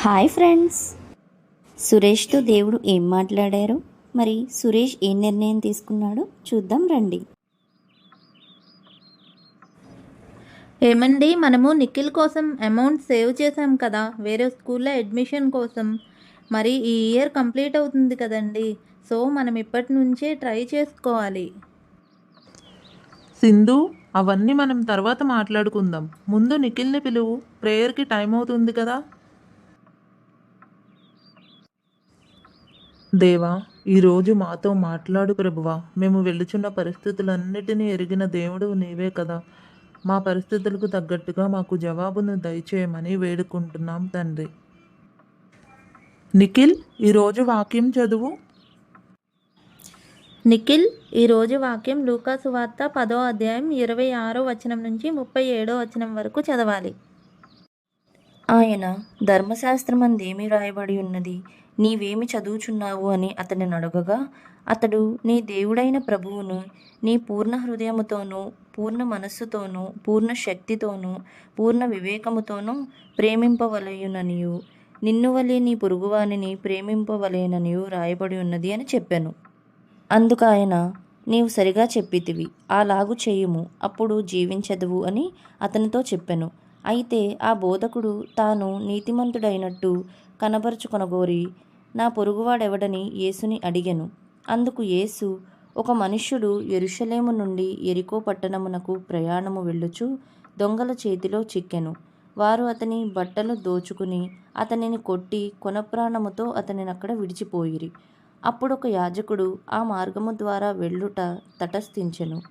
Hi friends. సురేష్తో దేవుడు ఏం మాట్లాడారు? మరి సురేష్ ఏ నిర్ణయం తీసుకున్నాడో? చూద్దాం రండి. ఏమండి మనము నిఖిల్ కోసం అమౌంట్ సేవ్ చేసాం కదా వేరే స్కూల్లో అడ్మిషన్ కోసం. మరి ఈ ఇయర్ కంప్లీట్ అవుతుంది కదండి సో మనం ఇప్పటి నుంచే ట్రై చేసుకోవాలి. సింధు అవన్నీ మనం తర్వాత మాట్లాడుకుందాం. ముందు నిఖిల్ని పిలువు ప్రేయర్కి టైం అవుతుంది కదా. దేవా ఈరోజు మాతో మాట్లాడు ప్రభువా. మేము వెళుచున్న పరిస్థితులన్నిటినీ ఎరిగిన దేవుడు నీవే కదా. మా పరిస్థితులకు తగ్గట్టుగా మాకు జవాబును దయచేయమని వేడుకుంటున్నాం తండ్రి. నిఖిల్ ఈరోజు వాక్యం చదువు. నిఖిల్ ఈరోజు వాక్యం లూకాసు వార్త పదో అధ్యాయం ఇరవై ఆరో వచనం నుంచి ముప్పై ఏడో వచనం వరకు చదవాలి. ఆయన ధర్మశాస్త్రమందేమి రాయబడి ఉన్నది? నీవేమి చదువుచున్నావు అని అతనిని అడగగా అతడు నీ దేవుడైన ప్రభువును నీ పూర్ణ హృదయముతోనూ పూర్ణ మనస్సుతోనూ పూర్ణ శక్తితోనూ పూర్ణ వివేకముతోనూ ప్రేమింపవలయుననియు. నిన్ను వలె నీ పొరుగువానిని ప్రేమింపవలేననియు రాయబడి ఉన్నది అని చెప్పాను. అందుకు ఆయన నీవు సరిగా చెప్పితివి అలాగు చేయుము అప్పుడు జీవించదువు అని అతనితో చెప్పాను. అయితే ఆ బోధకుడు తాను నీతిమంతుడైనట్టు కనబరుచుకొనగోరి నా పొరుగువాడెవడని యేసుని అడిగెను. అందుకు యేసు ఒక మనుష్యుడు ఎరుషలేము నుండి ఎరికో పట్టణమునకు ప్రయాణము వెళ్ళుచు దొంగల చేతిలో చిక్కెను. వారు అతని బట్టలు దోచుకుని అతనిని కొట్టి కొనప్రాణముతో అతనిని అక్కడ విడిచిపోయిరి. అప్పుడు ఒక యాజకుడు ఆ మార్గము ద్వారా వెళ్ళుట తటస్థించెను.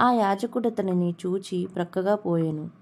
ఆ యాజకుడు అతనిని చూచి ప్రక్కగా పోయెను.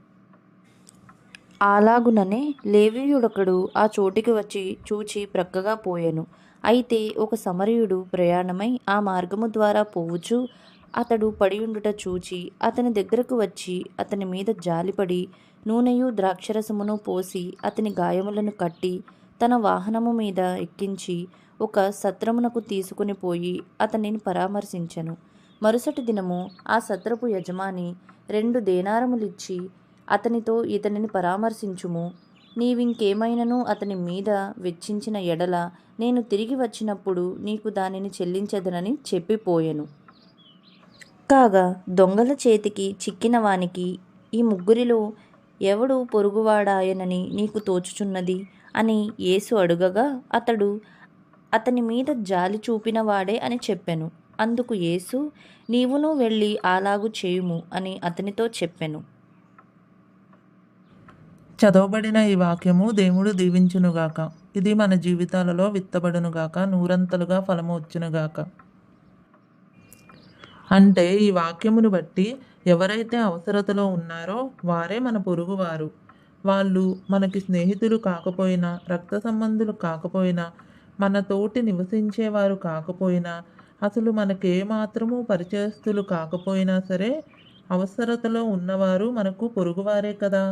అలాగుననే లేవీయుడొకడు ఆ చోటికి వచ్చి చూచి ప్రక్కగా పోయెను. అయితే ఒక సమరయుడు ప్రయాణమై ఆ మార్గము ద్వారా పోవుచు అతడు పడియుండుట చూచి అతని దగ్గరకు వచ్చి అతని మీద జాలిపడి నూనెయు ద్రాక్షరసమును పోసి అతని గాయములను కట్టి తన వాహనము మీద ఎక్కించి ఒక సత్రమునకు తీసుకుని పోయి అతనిని పరామర్శించెను. మరుసటి దినము ఆ సత్రపు యజమాని రెండు దేనారములిచ్చి అతనితో ఇతనిని పరామర్శించుము. నీవింకేమైనను అతని మీద వెచ్చించిన ఎడల నేను తిరిగి వచ్చినప్పుడు నీకు దానిని చెల్లించదనని చెప్పిపోయెను. కాగా దొంగల చేతికి చిక్కిన వానికి ఈ ముగ్గురిలో ఎవడు పొరుగువాడాయనని నీకు తోచుచున్నది? అని యేసు అడుగగా అతడు అతని మీద జాలి చూపినవాడే అని చెప్పెను. అందుకు యేసు నీవును వెళ్ళి అలాగు చేయుము అని అతనితో చెప్పెను. చదవబడిన ఈ వాక్యము దేవుడు దీవించునుగాక. ఇది మన జీవితాలలో విత్తబడునుగాక నూరంతలుగా ఫలము వచ్చునుగాక. అంటే ఈ వాక్యమును బట్టి ఎవరైతే అవసరతలో ఉన్నారో వారే మన పొరుగువారు. వాళ్ళు మనకి స్నేహితులు కాకపోయినా రక్త సంబంధులు కాకపోయినా మన తోటి నివసించేవారు కాకపోయినా అసలు మనకే మాత్రము పరిచయస్తులు కాకపోయినా సరే అవసరతలో ఉన్నవారు మనకు పొరుగువారే కదా.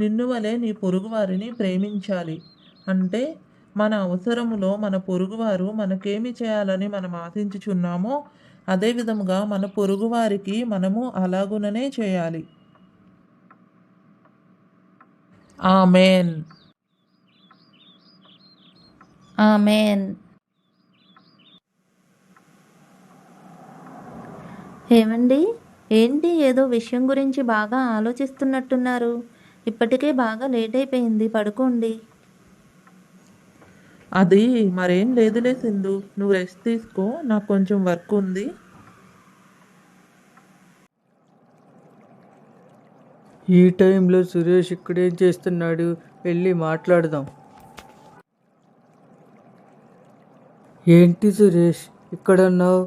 నిన్ను వలె నీ పొరుగువారిని ప్రేమించాలి. అంటే మన అవసరములో మన పొరుగువారు మనకేమి చేయాలని మనం ఆశించుచున్నామో అదే విధముగా మన పొరుగువారికి మనము అలాగుననే చేయాలి. ఆమెన్. ఆమెన్. ఏమండి? ఏంటి ఏదో విషయం గురించి బాగా ఆలోచిస్తున్నట్టున్నారు? ఇప్పటికే బాగా లేట్ అయిపోయింది పడుకోండి. అది మరేం లేదులే సింధు నువ్వు రెస్ట్ తీసుకో నాకు కొంచెం వర్క్ ఉంది. ఈ టైంలో సురేష్ ఇక్కడేం చేస్తున్నాడు? వెళ్ళి మాట్లాడదాం. ఏంటి సురేష్? ఇక్కడన్నావు?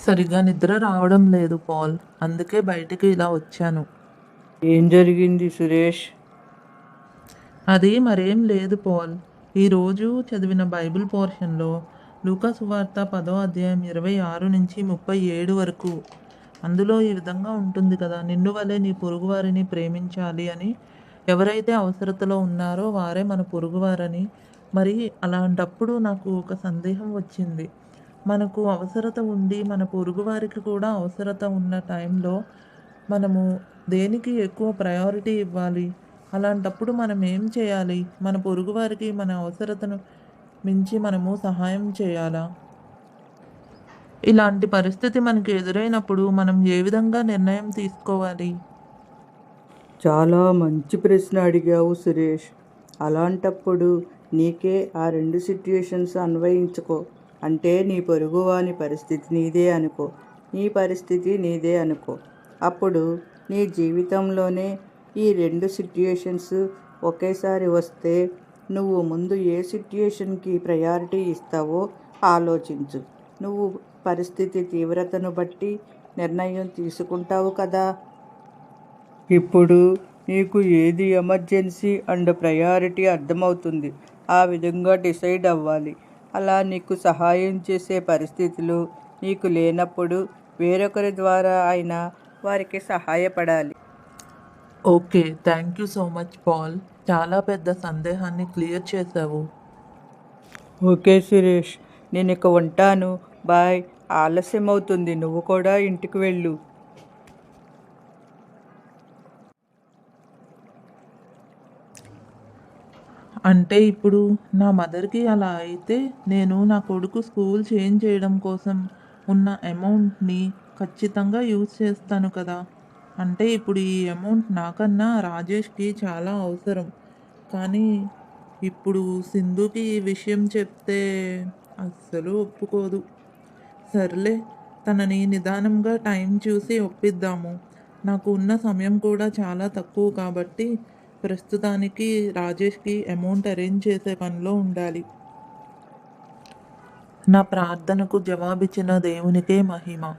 సరిగా నిద్ర రావడం లేదు పాల్. అందుకే బయటికి ఇలా వచ్చాను. ఏం జరిగింది సురేష్? అది మరేం లేదు పాల్. ఈరోజు చదివిన బైబిల్ పోర్షన్లో లూకాసు వార్త పదో అధ్యాయం ఇరవై ఆరు నుంచి ముప్పై ఏడు వరకు. అందులో ఈ విధంగా ఉంటుంది కదా నిన్ను వలె నీ పొరుగువారిని ప్రేమించాలి అని. ఎవరైతే అవసరతలో ఉన్నారో వారే మన పొరుగువారని. మరి అలాంటప్పుడు నాకు ఒక సందేహం వచ్చింది. మనకు అవసరత ఉండి మన పొరుగువారికి కూడా అవసరత ఉన్న టైంలో మనము దేనికి ఎక్కువ ప్రయారిటీ ఇవ్వాలి? అలాంటప్పుడు మనం ఏం చేయాలి? మన పొరుగువారికి మన అవసరతను మించి మనము సహాయం చేయాలా? ఇలాంటి పరిస్థితి మనకు ఎదురైనప్పుడు మనం ఏ విధంగా నిర్ణయం తీసుకోవాలి? చాలా మంచి ప్రశ్న అడిగావు సురేష్. అలాంటప్పుడు నీకే ఆ రెండు సిట్యుయేషన్స్ అన్వయించుకో. అంటే నీ పొరుగువాని పరిస్థితి నీదే అనుకో. నీ పరిస్థితి నీదే అనుకో. అప్పుడు నీ జీవితంలోనే ఈ రెండు సిట్యుయేషన్స్ ఒకేసారి వస్తే నువ్వు ముందు ఏ సిట్యుయేషన్కి ప్రయారిటీ ఇస్తావో ఆలోచించు. నువ్వు పరిస్థితి తీవ్రతను బట్టి నిర్ణయం తీసుకుంటావు కదా. ఇప్పుడు నీకు ఏది ఎమర్జెన్సీ అండ్ ప్రయారిటీ అర్థమవుతుంది ఆ విధంగా డిసైడ్ అవ్వాలి. అలా నీకు సహాయం చేసే పరిస్థితులు నీకు లేనప్పుడు వేరొకరి ద్వారా అయినా వారికి సహాయపడాలి. Okay thank you so much Paul. చాలా పెద్ద సందేహాన్ని క్లియర్ చేసావు ఓకే సురేష్ నేను ఇక ఉంటాను. బాయ్. ఆలస్యం అవుతుంది నువ్వు కూడా ఇంటికి వెళ్ళు. అంటే ఇప్పుడు నా మదర్కి అలా అయితే నేను నా కొడుకు స్కూల్ చేంజ్ చేయడం కోసం ఉన్న అమౌంట్ని ఖచ్చితంగా యూజ్ చేస్తాను కదా. అంటే ఇప్పుడు ఈ అమౌంట్ నాకన్నా రాజేష్కి చాలా అవసరం. కానీ ఇప్పుడు సింధుకి ఈ విషయం చెప్తే అస్సలు ఒప్పుకోదు. సర్లే తనని నిదానంగా టైం చూసి ఒప్పిద్దాము. నాకు ఉన్న సమయం కూడా చాలా తక్కువ కాబట్టి ప్రస్తుతానికి రాజేష్కి అమౌంట్ అరేంజ్ చేసే పనిలో ఉండాలి. నా ప్రార్థనకు జవాబిచ్చిన దేవునికే మహిమ.